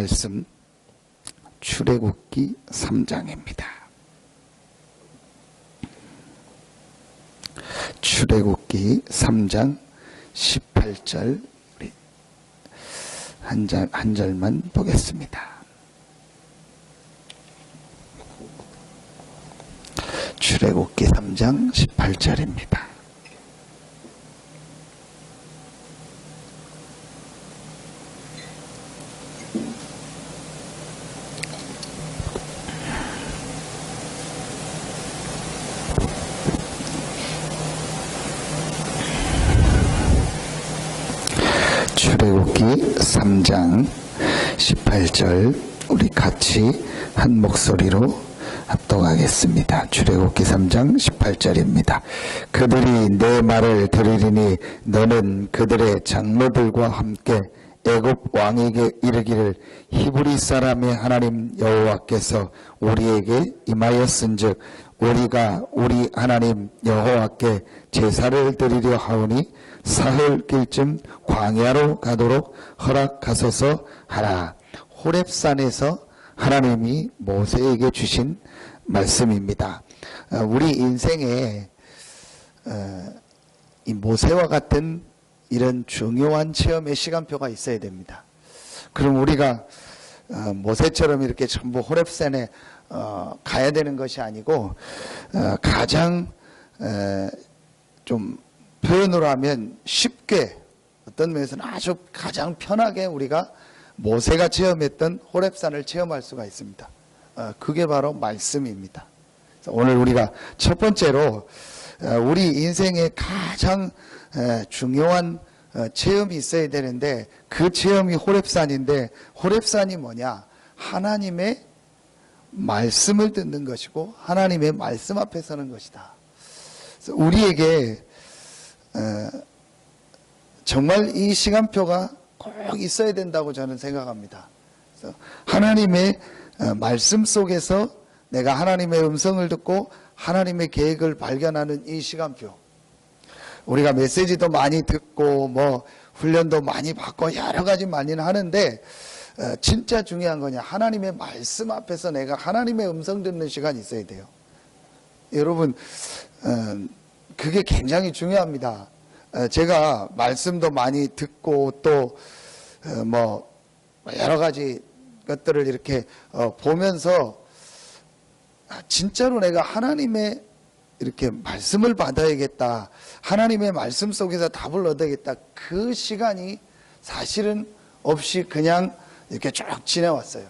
말씀 출애굽기 3장입니다. 출애굽기 3장 18절 우리 한, 절, 한 절만 보겠습니다. 출애굽기 3장 18절입니다. 출애굽기 3장 18절 우리 같이 한 목소리로 합독하겠습니다. 출애굽기 3장 18절입니다. 그들이 내 말을 들으리니 너는 그들의 장로들과 함께 애굽 왕에게 이르기를 히브리 사람의 하나님 여호와께서 우리에게 임하였은즉 우리가 우리 하나님 여호와께 제사를 드리려 하오니 사흘 길쯤 광야로 가도록 허락하소서 하라. 호렙산에서 하나님이 모세에게 주신 말씀입니다. 어, 우리 인생에 어, 이 모세와 같은 이런 중요한 체험의 시간표가 있어야 됩니다. 그럼 우리가 어, 모세처럼 이렇게 전부 호렙산에 가야 되는 것이 아니고 가장 좀 표현으로 하면 쉽게 어떤 면에서는 아주 가장 편하게 우리가 모세가 체험했던 호렙산을 체험할 수가 있습니다. 어, 그게 바로 말씀입니다. 오늘 우리가 첫 번째로 어, 우리 인생에 가장 중요한 어, 체험이 있어야 되는데 그 체험이 호렙산인데 호렙산이 뭐냐? 하나님의 말씀을 듣는 것이고 하나님의 말씀 앞에 서는 것이다. 우리에게 정말 이 시간표가 꼭 있어야 된다고 저는 생각합니다. 하나님의 어, 말씀 속에서 내가 하나님의 음성을 듣고 하나님의 계획을 발견하는 이 시간표. 우리가 메시지도 많이 듣고 뭐 훈련도 많이 받고 여러 가지 많이는 하는데 어, 진짜 중요한 거냐 하나님의 말씀 앞에서 내가 하나님의 음성 듣는 시간이 있어야 돼요. 여러분 어, 그게 굉장히 중요합니다. 제가 말씀도 많이 듣고 또 뭐 여러 가지 것들을 이렇게 어, 보면서 아, 진짜로 내가 하나님의 이렇게 말씀을 받아야겠다. 하나님의 말씀 속에서 답을 얻어야겠다. 그 시간이 사실은 없이 그냥 이렇게 쭉 지내왔어요.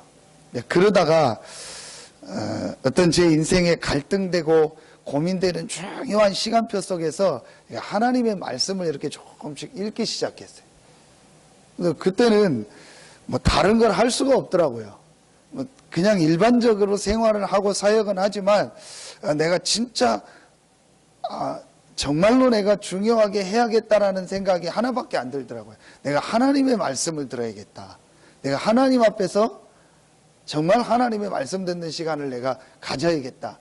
네, 그러다가 어, 어떤 제 인생에 갈등되고 고민되는 중요한 시간표 속에서 하나님의 말씀을 이렇게 조금씩 읽기 시작했어요. 그때는 뭐 다른 걸 할 수가 없더라고요. 뭐 그냥 일반적으로 생활을 하고 사역은 하지만 아, 내가 진짜 아, 정말로 내가 중요하게 해야겠다라는 생각이 하나밖에 안 들더라고요. 내가 하나님의 말씀을 들어야겠다. 내가 하나님 앞에서 정말 하나님의 말씀 듣는 시간을 내가 가져야겠다.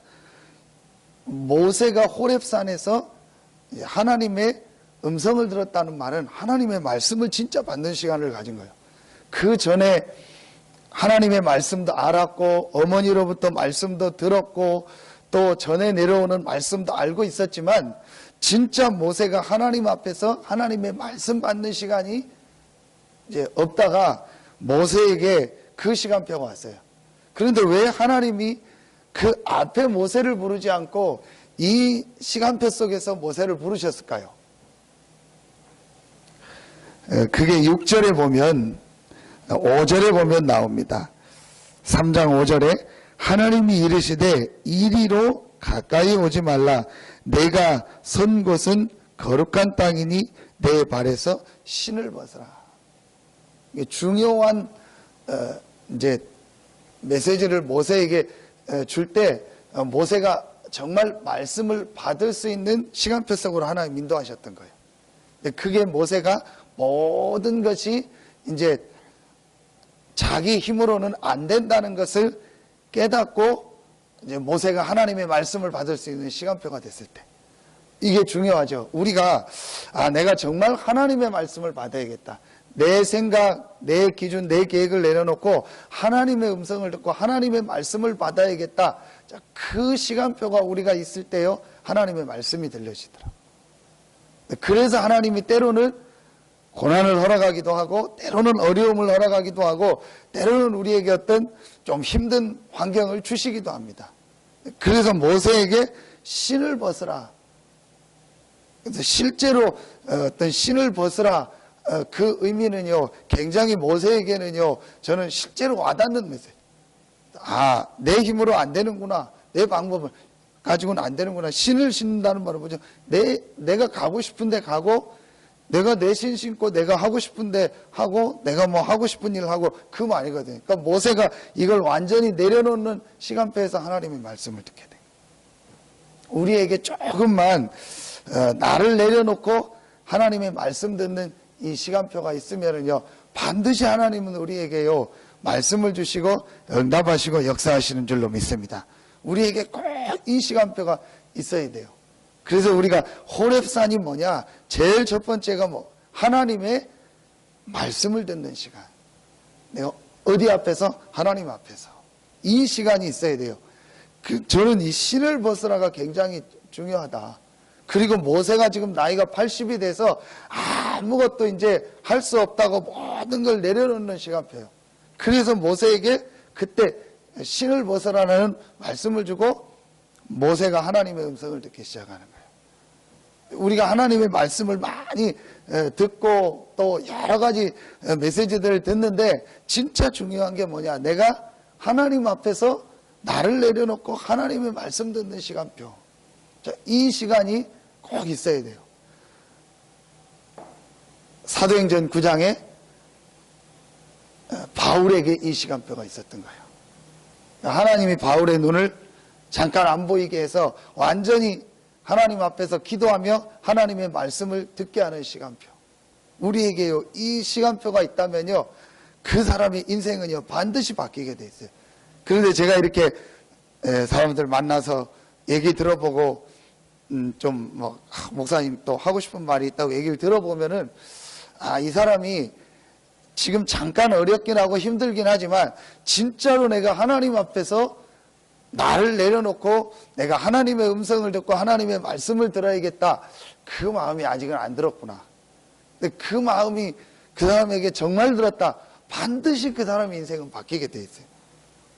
모세가 호렙산에서 하나님의 음성을 들었다는 말은 하나님의 말씀을 진짜 받는 시간을 가진 거예요. 그 전에 하나님의 말씀도 알았고 어머니로부터 말씀도 들었고 또 전에 내려오는 말씀도 알고 있었지만 진짜 모세가 하나님 앞에서 하나님의 말씀 받는 시간이 이제 없다가 모세에게 그 시간표가 왔어요. 그런데 왜 하나님이 그 앞에 모세를 부르지 않고 이 시간표 속에서 모세를 부르셨을까요? 그게 6절에 보면 5절에 보면 나옵니다. 3장 5절에 하나님이 이르시되 이리로 가까이 오지 말라 내가 선 곳은 거룩한 땅이니 내 발에서 신을 벗어라. 중요한 어, 이제 메시지를 모세에게 줄때 어, 모세가 정말 말씀을 받을 수 있는 시간표 속으로 하나님 인도하셨던 거예요. 그게 모세가 모든 것이 이제 자기 힘으로는 안 된다는 것을 깨닫고 이제 모세가 하나님의 말씀을 받을 수 있는 시간표가 됐을 때 이게 중요하죠. 우리가 아 내가 정말 하나님의 말씀을 받아야겠다. 내 생각, 내 기준, 내 계획을 내려놓고 하나님의 음성을 듣고 하나님의 말씀을 받아야겠다. 자, 그 시간표가 우리가 있을 때요, 하나님의 말씀이 들려지더라. 그래서 하나님이 때로는 고난을 허락하기도 하고, 때로는 어려움을 허락하기도 하고, 때로는 우리에게 어떤 좀 힘든 환경을 주시기도 합니다. 그래서 모세에게 신을 벗으라. 그래서 실제로 어떤 신을 벗으라 어, 그 의미는요 굉장히 모세에게는요 저는 실제로 와닿는 메시지. 아 내 힘으로 안 되는구나 내 방법을 가지고는 안 되는구나 신을 신는다는 말은 뭐죠? 내 내가 가고 싶은데 가고 내가 내 신 신고 내가 하고 싶은데 하고 내가 뭐 하고 싶은 일 하고 그 말이거든요. 그러니까 모세가 이걸 완전히 내려놓는 시간표에서 하나님의 말씀을 듣게 돼. 우리에게 조금만 어, 나를 내려놓고 하나님의 말씀 듣는 이 시간표가 있으면은요 반드시 하나님은 우리에게요 말씀을 주시고 응답하시고 역사하시는 줄로 믿습니다. 우리에게 꼭 이 시간표가 있어야 돼요. 그래서 우리가 호랩산이 뭐냐? 제일 첫 번째가 뭐 하나님의 말씀을 듣는 시간. 내가 어디 앞에서 하나님 앞에서 이 시간이 있어야 돼요. 그 저는 이 신을 벗으라가 굉장히 중요하다. 그리고 모세가 지금 나이가 80이 돼서 아무것도 이제 할 수 없다고 모든 걸 내려놓는 시간표예요. 그래서 모세에게 그때 신을 벗으라는 말씀을 주고 모세가 하나님의 음성을 듣기 시작하는 거예요. 우리가 하나님의 말씀을 많이 에, 듣고 또 여러 가지 에, 메시지들을 듣는데 진짜 중요한 게 뭐냐? 내가 하나님 앞에서 나를 내려놓고 하나님의 말씀 듣는 시간표. 자, 이 시간이 꼭 있어야 돼요. 사도행전 9장에 바울에게 이 시간표가 있었던 거예요. 하나님이 바울의 눈을 잠깐 안 보이게 해서 완전히 하나님 앞에서 기도하며 하나님의 말씀을 듣게 하는 시간표. 우리에게요, 이 시간표가 있다면요, 그 사람의 인생은요, 반드시 바뀌게 돼 있어요. 그런데 제가 이렇게 사람들 만나서 얘기 들어보고, 음, 좀, 뭐, 목사님 또 하고 싶은 말이 있다고 얘기를 들어보면은, 아, 이 사람이 지금 잠깐 어렵긴 하고 힘들긴 하지만, 진짜로 내가 하나님 앞에서 나를 내려놓고 내가 하나님의 음성을 듣고 하나님의 말씀을 들어야겠다. 그 마음이 아직은 안 들었구나. 근데 그 마음이 그 사람에게 정말 들었다. 반드시 그 사람의 인생은 바뀌게 돼 있어요.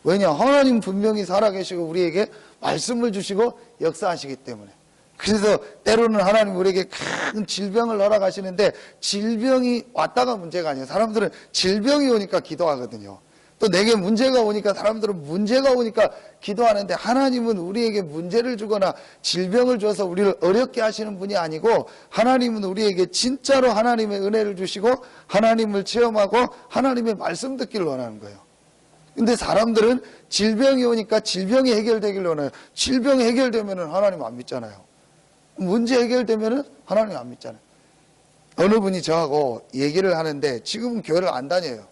왜냐? 하나님 분명히 살아계시고 우리에게 말씀을 주시고 역사하시기 때문에. 그래서 때로는 하나님 우리에게 큰 질병을 허락하시는데 질병이 왔다가 문제가 아니에요. 사람들은 질병이 오니까 기도하거든요. 또 내게 문제가 오니까 사람들은 문제가 오니까 기도하는데 하나님은 우리에게 문제를 주거나 질병을 줘서 우리를 어렵게 하시는 분이 아니고 하나님은 우리에게 진짜로 하나님의 은혜를 주시고 하나님을 체험하고 하나님의 말씀 듣기를 원하는 거예요. 근데 사람들은 질병이 오니까 질병이 해결되기를 원해요. 질병이 해결되면 하나님 안 믿잖아요. 문제 해결되면 하나님 안 믿잖아요. 어느 분이 저하고 얘기를 하는데 지금은 교회를 안 다녀요.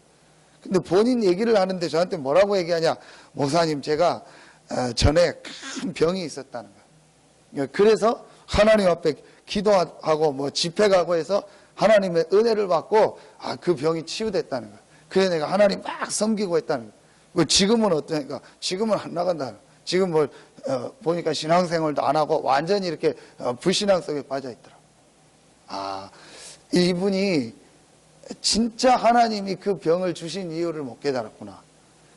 근데 본인 얘기를 하는데 저한테 뭐라고 얘기하냐. 목사님, 제가 어, 전에 큰 병이 있었다는 거예요. 그래서 하나님 앞에 기도하고 뭐 집회 가고 해서 하나님의 은혜를 받고 아, 그 병이 치유됐다는 거예요. 그래 내가 하나님 막 섬기고 했다는 거예요. 뭐 지금은 어떠니까 지금은 안 거예요. 지금 뭐 어, 보니까 신앙생활도 안 하고 완전히 이렇게 어, 불신앙 속에 빠져 있더라. 아, 이분이 진짜 하나님이 그 병을 주신 이유를 못 깨달았구나.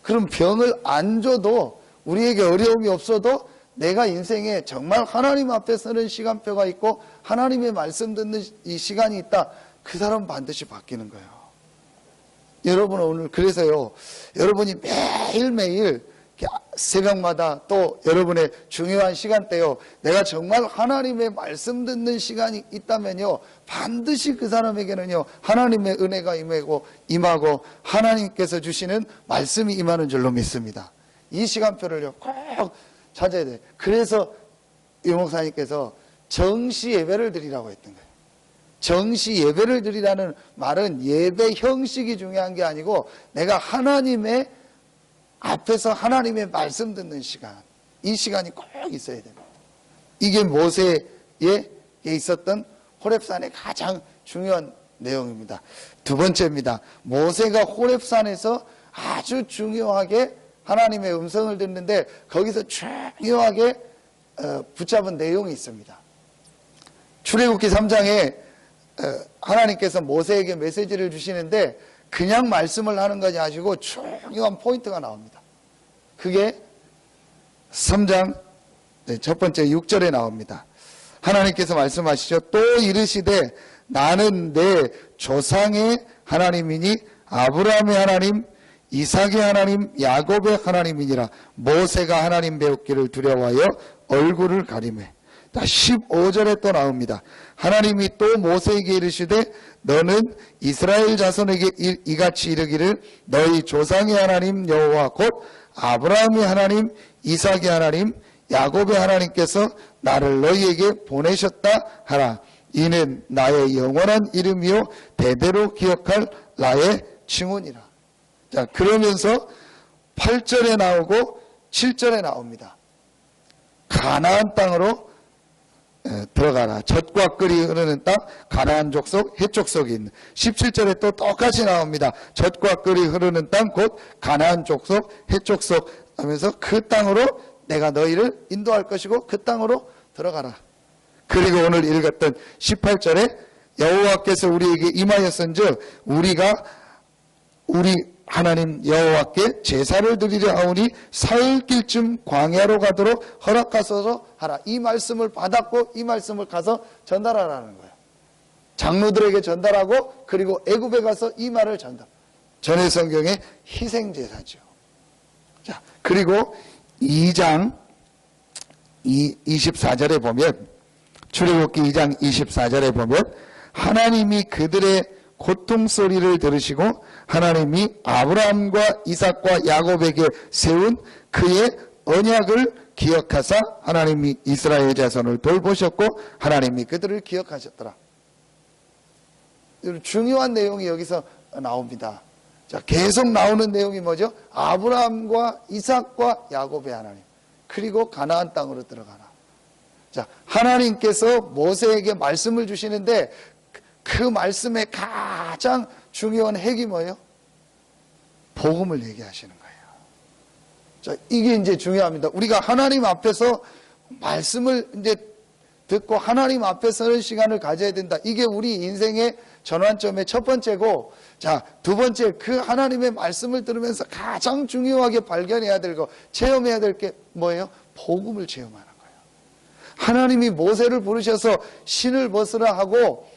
그럼 병을 안 줘도 우리에게 어려움이 없어도 내가 인생에 정말 하나님 앞에 서는 시간표가 있고 하나님의 말씀 듣는 이 시간이 있다. 그 사람은 반드시 바뀌는 거예요. 여러분 오늘 그래서요. 여러분이 매일매일 새벽마다 또 여러분의 중요한 시간대요. 내가 정말 하나님의 말씀 듣는 시간이 있다면요. 반드시 그 사람에게는요. 하나님의 은혜가 임하고 임하고 하나님께서 주시는 말씀이 임하는 줄로 믿습니다. 이 시간표를요. 꼭 찾아야 돼. 그래서 이 목사님께서 정시 예배를 드리라고 했던 거예요. 정시 예배를 드리라는 말은 예배 형식이 중요한 게 아니고 내가 하나님의 앞에서 하나님의 말씀 듣는 시간, 이 시간이 꼭 있어야 됩니다. 이게 모세에 있었던 호랩산의 가장 중요한 내용입니다. 두 번째입니다. 모세가 호렙산에서 아주 중요하게 하나님의 음성을 듣는데 거기서 중요하게 어, 붙잡은 내용이 있습니다. 출애굽기 3장에 어, 하나님께서 모세에게 메시지를 주시는데 그냥 말씀을 하는 것이 아니고 중요한 포인트가 나옵니다. 그게 3장 네, 첫 번째 6절에 나옵니다. 하나님께서 말씀하시죠. 또 이르시되 나는 내 조상의 하나님이니 아브라함의 하나님, 이삭의 하나님, 야곱의 하나님이니라. 모세가 하나님 배웠기를 두려워하여 얼굴을. 자, 15절에 또 나옵니다. 하나님이 또 모세에게 이르시되 너는 이스라엘 자손에게 이- 이같이 이르기를 너희 조상의 하나님 여호와 곧 아브라함의 하나님, 이삭의 하나님, 야곱의 하나님께서 나를 너희에게 보내셨다 하라. 이는 나의 영원한 이름이요 대대로 기억할 나의 칭훈이라. 자, 그러면서 8절에 나오고 7절에 나옵니다. 가나안 땅으로 에, 들어가라. 젖과 끓이 흐르는 땅, 가나안 족속, 해족 속이 있는. 17절에 또 똑같이 나옵니다. 젖과 끓이 흐르는 땅, 곧 가나안 족속, 해족 속 하면서 그 땅으로 내가 너희를 인도할 것이고 그 땅으로 들어가라. 그리고 오늘 읽었던 18절에 여호와께서 우리에게 임하였은즉 우리가 우리 하나님 여호와께 제사를 드리려 하오니 사흘 길쯤 광야로 가도록 허락하소서 하라. 이 말씀을 받았고 이 말씀을 가서 전달하라는 거예요. 장로들에게 전달하고 그리고 애굽에 가서 이 말을 전달. 전해 성경의 희생 제사죠. 자, 그리고 2장 24절에 보면 출애굽기 2장 24절에 보면 하나님이 그들의 고통 소리를 들으시고 하나님이 아브라함과 이삭과 야곱에게 세운 그의 언약을 기억하사 하나님이 이스라엘 자손을 돌보셨고 하나님이 그들을 기억하셨더라. 중요한 내용이 여기서 나옵니다. 자, 계속 나오는 내용이 뭐죠? 아브라함과 이삭과 야곱의 하나님. 그리고 가나안 땅으로 들어가라. 자, 하나님께서 모세에게 말씀을 주시는데 그 말씀의 가장 중요한 핵이 뭐예요? 복음을 얘기하시는 거예요. 자, 이게 이제 중요합니다. 우리가 하나님 앞에서 말씀을 이제 듣고 하나님 앞에 서는 시간을 가져야 된다. 이게 우리 인생의 전환점의 첫 번째고, 자, 두 번째, 그 하나님의 말씀을 들으면서 가장 중요하게 발견해야 되고, 체험해야 될 게 뭐예요? 복음을 체험하는 거예요. 하나님이 모세를 부르셔서 신을 벗으라 하고,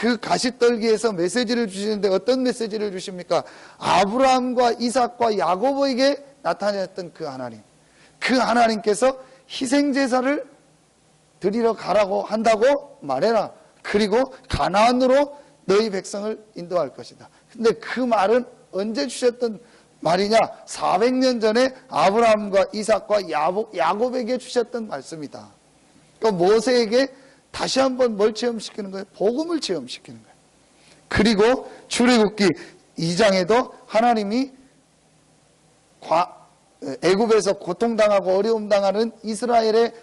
그 가시떨기에서 메시지를 주시는데 어떤 메시지를 주십니까? 아브라함과 이삭과 야고보에게 나타났던 그 하나님. 그 하나님께서 희생제사를 드리러 가라고 한다고 말해라. 그리고 가나안으로 너희 백성을 인도할 것이다. 근데 그 말은 언제 주셨던 말이냐? 400년 전에 아브라함과 이삭과 야곱에게 주셨던 말씀이다. 그러니까 모세에게 다시 한번 뭘 체험시키는 거예요? 복음을 체험시키는 거예요. 그리고 출애굽기 2장에도 하나님이 애굽에서 고통당하고 어려움 당하는 이스라엘의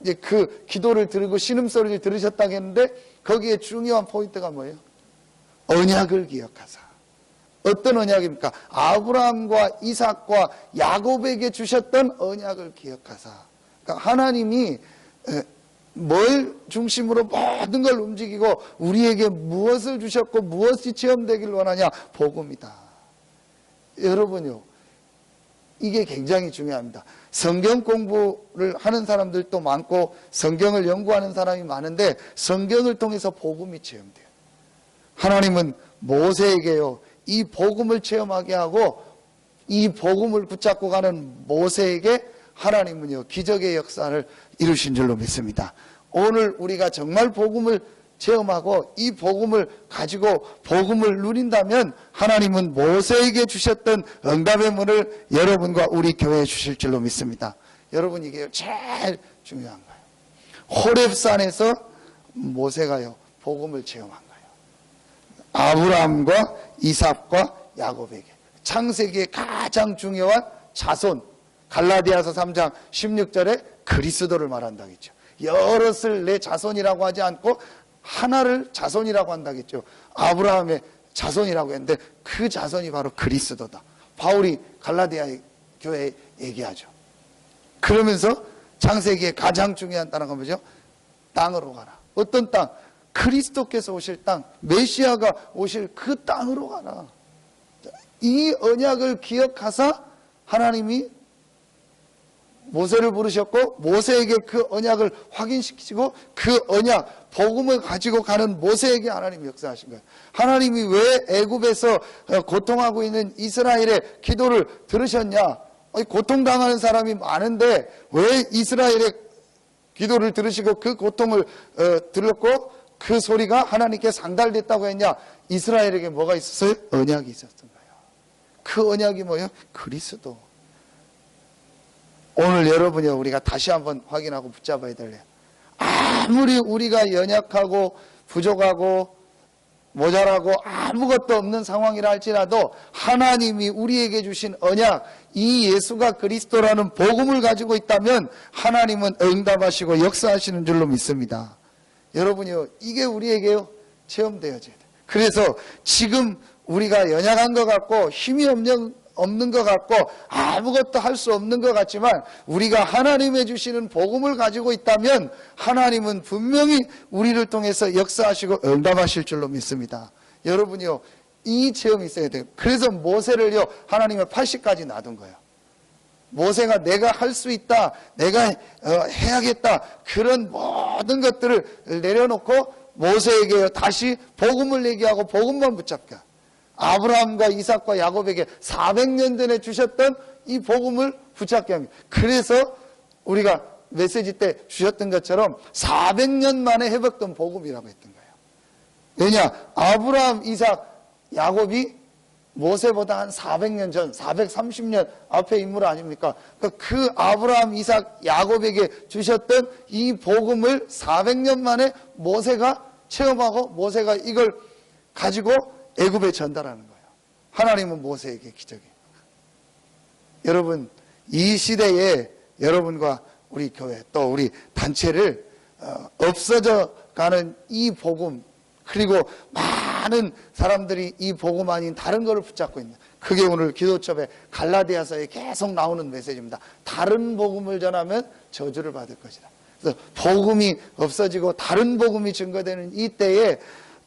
이제 그 기도를 들고 신음소리를 들으셨다고 했는데 거기에 중요한 포인트가 뭐예요? 언약을 기억하사. 어떤 언약입니까? 아브라함과 이삭과 야곱에게 주셨던 언약을 기억하사. 그러니까 하나님이 뭘 중심으로 모든 걸 움직이고 우리에게 무엇을 주셨고 무엇이 체험되길 원하냐? 복음이다. 여러분요. 이게 굉장히 중요합니다. 성경 공부를 하는 사람들도 많고 성경을 연구하는 사람이 많은데 성경을 통해서 복음이 체험돼요. 하나님은 모세에게요. 이 복음을 체험하게 하고 이 복음을 붙잡고 가는 모세에게 하나님은요. 기적의 역사를 이루신 줄로 믿습니다. 오늘 우리가 정말 복음을 체험하고 이 복음을 가지고 복음을 누린다면 하나님은 모세에게 주셨던 응답의 문을 여러분과 우리 교회에 주실 줄로 믿습니다. 여러분 이게 제일 중요한 거예요. 호렙산에서 모세가요 복음을 체험한 거예요. 아브라함과 이삭과 야곱에게 창세기의 가장 중요한 자손 갈라디아서 3장 16절에 그리스도를 말한다고 했죠. 여럿을 내 자손이라고 하지 않고 하나를 자손이라고 한다겠죠. 아브라함의 자손이라고 했는데 그 자손이 바로 그리스도다. 바울이 갈라디아 교회에 얘기하죠. 그러면서 창세기에 가장 중요한 단어가 뭐죠? 땅으로 가라. 어떤 땅? 그리스도께서 오실 땅, 메시아가 오실 그 땅으로 가라. 이 언약을 기억하사 하나님이 모세를 부르셨고 모세에게 그 언약을 확인시키시고 그 언약 복음을 가지고 가는 모세에게 하나님이 역사하신 거예요. 하나님이 왜 애굽에서 어, 고통하고 있는 이스라엘의 기도를 들으셨냐? 고통당하는 사람이 많은데 왜 이스라엘의 기도를 들으시고 그 고통을 어, 들었고 그 소리가 하나님께 상달됐다고 했냐? 이스라엘에게 뭐가 있었어요? 언약이 있었던 거예요. 그 언약이 뭐예요? 그리스도. 오늘 여러분이 우리가 다시 한번 확인하고 붙잡아야 될래요. 아무리 우리가 연약하고 부족하고 모자라고 아무것도 없는 상황이라 할지라도 하나님이 우리에게 주신 언약, 이 예수가 그리스도라는 복음을 가지고 있다면 하나님은 응답하시고 역사하시는 줄로 믿습니다. 여러분이요, 이게 우리에게요, 체험되어져야 돼요. 그래서 지금 우리가 연약한 것 같고 힘이 없는, 없는 것 같고 아무것도 할 수 없는 것 같지만 우리가 하나님의 주시는 복음을 가지고 있다면 하나님은 분명히 우리를 통해서 역사하시고 응답하실 줄로 믿습니다. 여러분이요, 이 체험이 있어야 돼요. 그래서 모세를요, 하나님의 80까지 놔둔 거예요. 모세가 내가 할 수 있다, 내가 어, 해야겠다 그런 모든 것들을 내려놓고 모세에게 다시 복음을 얘기하고 복음만 붙잡게. 아브라함과 이삭과 야곱에게 400년 전에 주셨던 이 복음을 붙잡게 합니다. 그래서 우리가 메시지 때 주셨던 것처럼 400년 만에 회복된 복음이라고 했던 거예요. 왜냐? 아브라함, 이삭, 야곱이 모세보다 한 400년 전, 430년 앞에 인물 아닙니까? 그 아브라함, 이삭, 야곱에게 주셨던 이 복음을 400년 만에 모세가 체험하고 모세가 이걸 가지고 애굽에 전달하는 거예요. 하나님은 모세에게 기적이에요. 여러분, 이 시대에 여러분과 우리 교회 또 우리 단체를 어, 없어져 가는 이 복음 그리고 많은 사람들이 이 복음 아닌 다른 것을 붙잡고 있는 그게 오늘 기도첩의 갈라디아서에 계속 나오는 메시지입니다. 다른 복음을 전하면 저주를 받을 것이다. 그래서 복음이 없어지고 다른 복음이 증거되는 이 때에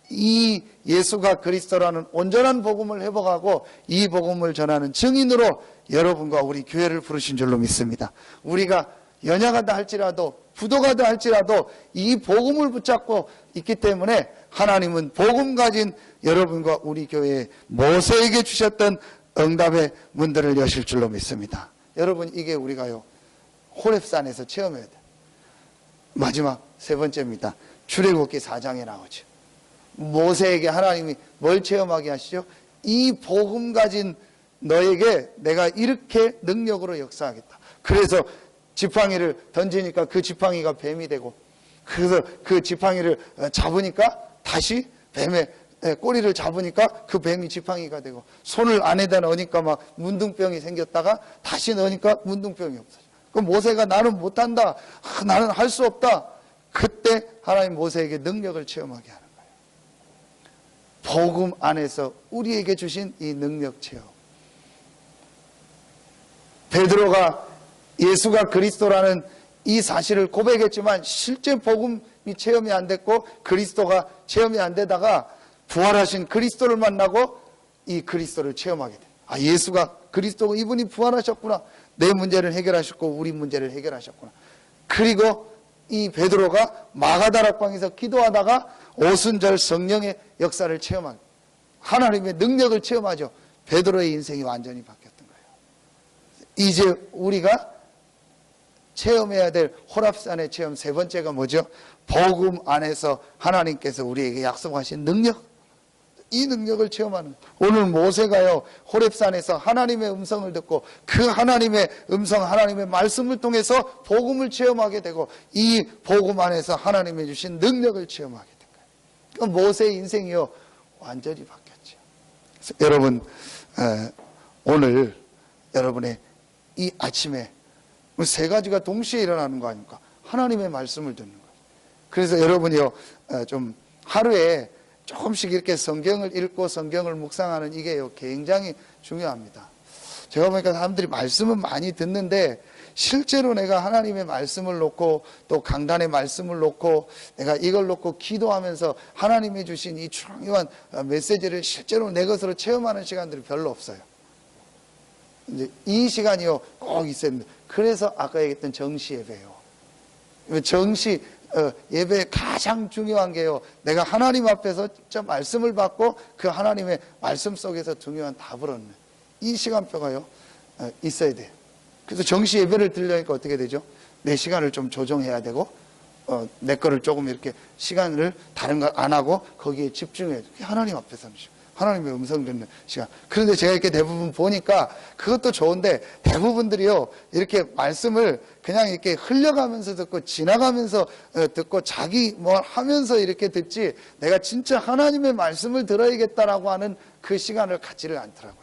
이 예수가 그리스도라는 온전한 복음을 회복하고 이 복음을 전하는 증인으로 여러분과 우리 교회를 부르신 줄로 믿습니다. 우리가 연약하다 할지라도 부도가다 할지라도 이 복음을 붙잡고 있기 때문에 하나님은 복음 가진 여러분과 우리 교회에 모세에게 주셨던 응답의 문들을 여실 줄로 믿습니다. 여러분 이게 우리가요 호랩산에서 체험해야 돼. 마지막 세 번째입니다. 출애굽기 4장에 나오죠. 모세에게 하나님이 뭘 체험하게 하시죠? 이 복음 가진 너에게 내가 이렇게 능력으로 역사하겠다. 그래서 지팡이를 던지니까 그 지팡이가 뱀이 되고 그래서 그 지팡이를 잡으니까 다시 뱀의 꼬리를 잡으니까 그 뱀이 지팡이가 되고 손을 안에다 넣으니까 막 문둥병이 생겼다가 다시 넣으니까 문둥병이 없어져. 그 모세가 나는 못한다. 아, 나는 할 수 없다. 그때 하나님 모세에게 능력을 체험하게 거예요. 복음 안에서 우리에게 주신 이 능력 체험. 베드로가 예수가 그리스도라는 이 사실을 고백했지만 실제 복음이 체험이 안 됐고 그리스도가 체험이 안 되다가 부활하신 그리스도를 만나고 이 그리스도를 체험하게 돼. 아, 예수가 그리스도고 이분이 부활하셨구나. 내 문제를 해결하셨고 우리 문제를 해결하셨구나. 그리고 이 베드로가 마가다락방에서 기도하다가 오순절 성령의 역사를 체험한 하나님의 능력을 체험하죠. 베드로의 인생이 완전히 바뀌었던 거예요. 이제 우리가 체험해야 될 호랍산의 체험 세 번째가 뭐죠? 복음 안에서 하나님께서 우리에게 약속하신 능력. 이 능력을 체험하는 오늘 모세가요 호랩산에서 하나님의 음성을 듣고 그 하나님의 음성 하나님의 말씀을 통해서 복음을 체험하게 되고 이 복음 안에서 하나님의 주신 능력을 체험하게 모세의 인생이요 완전히 바뀌었죠. 여러분 오늘 여러분의 이 아침에 세 가지가 동시에 일어나는 거 아닙니까? 하나님의 말씀을 듣는 거예요. 그래서 여러분이요 좀 하루에 조금씩 이렇게 성경을 읽고 성경을 묵상하는 이게요, 굉장히 중요합니다. 제가 보니까 사람들이 말씀은 많이 듣는데 실제로 내가 하나님의 말씀을 놓고 또 강단의 말씀을 놓고 내가 이걸 놓고 기도하면서 하나님이 주신 이 중요한 메시지를 실제로 내 것으로 체험하는 시간들이 별로 없어요. 이제 이 시간이요 꼭 있어야 됩니다. 그래서 아까 얘기했던 정시 예배요. 정시 어, 예배의 가장 중요한 게요. 내가 하나님 앞에서 진짜 말씀을 받고 그 하나님의 말씀 속에서 중요한 답을 얻는 이 시간표가요 어, 있어야 돼요. 그래서 정시 예배를 드리려니까 어떻게 되죠? 내 시간을 좀 조정해야 되고 어, 내 거를 조금 이렇게 시간을 다른 걸 안 하고 거기에 집중해야 돼. 하나님 앞에서는 하나님의 음성 듣는 시간. 그런데 제가 이렇게 대부분 보니까 그것도 좋은데 대부분들이요 이렇게 말씀을 그냥 이렇게 흘려가면서 듣고 지나가면서 어, 듣고 자기 뭐 하면서 이렇게 듣지 내가 진짜 하나님의 말씀을 들어야겠다라고 하는 그 시간을 갖지를 않더라고요.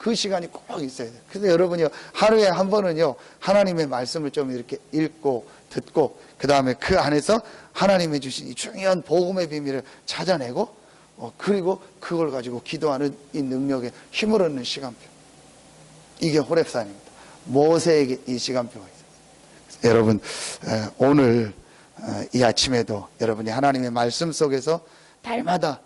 그 시간이 꼭 있어야 돼요. 그래서 여러분이요, 하루에 한 번은요, 하나님의 말씀을 좀 이렇게 읽고, 듣고, 그 다음에 그 안에서 하나님이 주신 이 중요한 복음의 비밀을 찾아내고, 어, 그리고 그걸 가지고 기도하는 이 능력에 힘을 얻는 시간표. 이게 호랩산입니다. 모세에게 이 시간표가 있어요. 여러분, 에, 오늘 어, 이 아침에도 여러분이 하나님의 말씀 속에서 날마다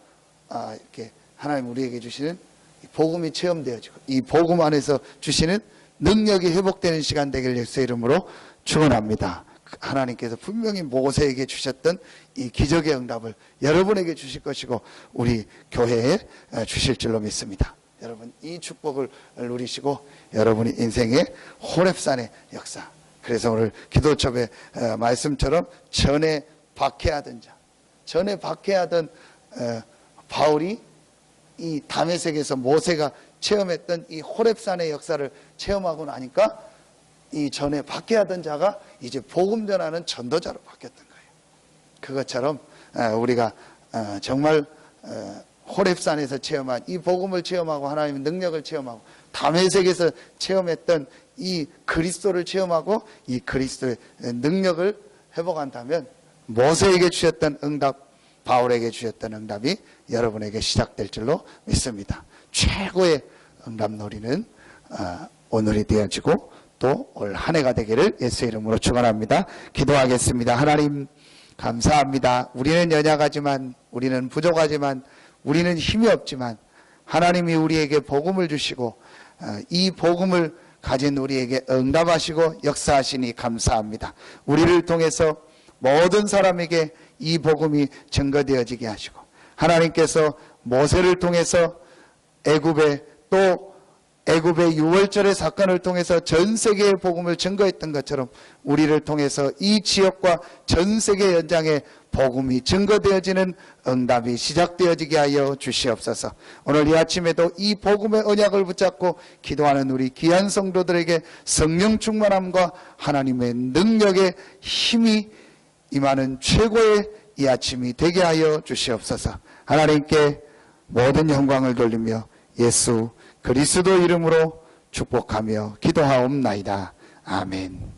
아, 이렇게 하나님 우리에게 주시는 이 복음이 체험되어지고 이 복음 안에서 주시는 능력이 회복되는 시간 되길 예수 이름으로 축원합니다. 하나님께서 분명히 모세에게 주셨던 이 기적의 응답을 여러분에게 주실 것이고 우리 교회에 주실 줄로 믿습니다. 여러분 이 축복을 누리시고 여러분의 인생의 호랩산의 역사. 그래서 오늘 기도첩의 어, 말씀처럼 전에 박해하던 자, 전에 박해하던 어, 바울이 이 담에색에서 모세가 체험했던 이 호랩산의 역사를 체험하고 나니까 이 전에 박해하던 자가 이제 복음 전하는 전도자로 바뀌었던 거예요. 그것처럼 어, 우리가 어, 정말 어, 호랩산에서 체험한 이 복음을 체험하고 하나님의 능력을 체험하고 담에색에서 체험했던 이 그리스도를 체험하고 이 그리스도의 능력을 회복한다면 모세에게 주셨던 응답 바울에게 주셨던 응답이 여러분에게 시작될 줄로 믿습니다. 최고의 응답 놀이는 오늘이 되어지고 또 올 한 해가 되기를 예수 이름으로 축원합니다. 기도하겠습니다. 하나님 감사합니다. 우리는 연약하지만 우리는 부족하지만 우리는 힘이 없지만 하나님이 우리에게 복음을 주시고 어, 이 복음을 가진 우리에게 응답하시고 역사하시니 감사합니다. 우리를 통해서 모든 사람에게 이 복음이 증거되어지게 하시고 하나님께서 모세를 통해서 애굽에 또 애굽의 유월절의 사건을 통해서 전 세계의 복음을 증거했던 것처럼 우리를 통해서 이 지역과 전 세계 연장의 복음이 증거되어지는 응답이 시작되어지게 하여 주시옵소서. 오늘 이 아침에도 이 복음의 언약을 붙잡고 기도하는 우리 귀한 성도들에게 성령 충만함과 하나님의 능력의 힘이 임하는 최고의 이 아침이 되게 하여 주시옵소서. 하나님께 모든 영광을 돌리며 예수 그리스도 이름으로 축복하며 기도하옵나이다. 아멘.